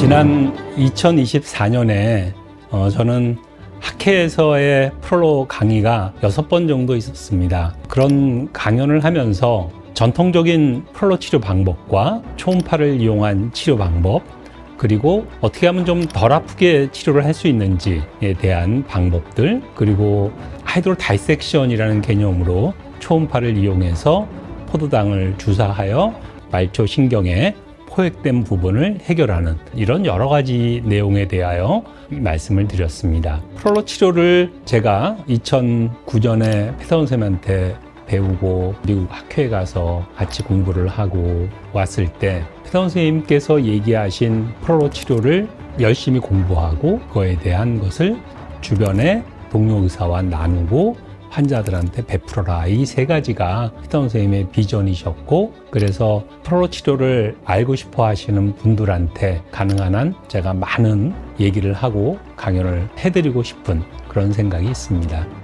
지난 2024년에 어, 저는 학회에서의 프로 강의가 여섯 번 정도 있었습니다. 그런 강연을 하면서 전통적인 프로 치료 방법과 초음파를 이용한 치료 방법, 그리고 어떻게 하면 좀 덜 아프게 치료를 할 수 있는지에 대한 방법들, 그리고 하이드로 다이섹션이라는 개념으로 초음파를 이용해서 포도당을 주사하여 말초 신경에 포획된 부분을 해결하는 이런 여러 가지 내용에 대하여 말씀을 드렸습니다. 프롤로 치료를 제가 2009년에 패사 선생님한테 배우고 미국 학회에 가서 같이 공부를 하고 왔을 때 패사 선생님께서 얘기하신 프롤로 치료를 열심히 공부하고 그거에 대한 것을 주변의 동료 의사와 나누고 환자들한테 베풀어라. 이 세 가지가 피터 선생님의 비전이셨고, 그래서 프로 치료를 알고 싶어 하시는 분들한테 가능한 한 제가 많은 얘기를 하고 강연을 해드리고 싶은 그런 생각이 있습니다.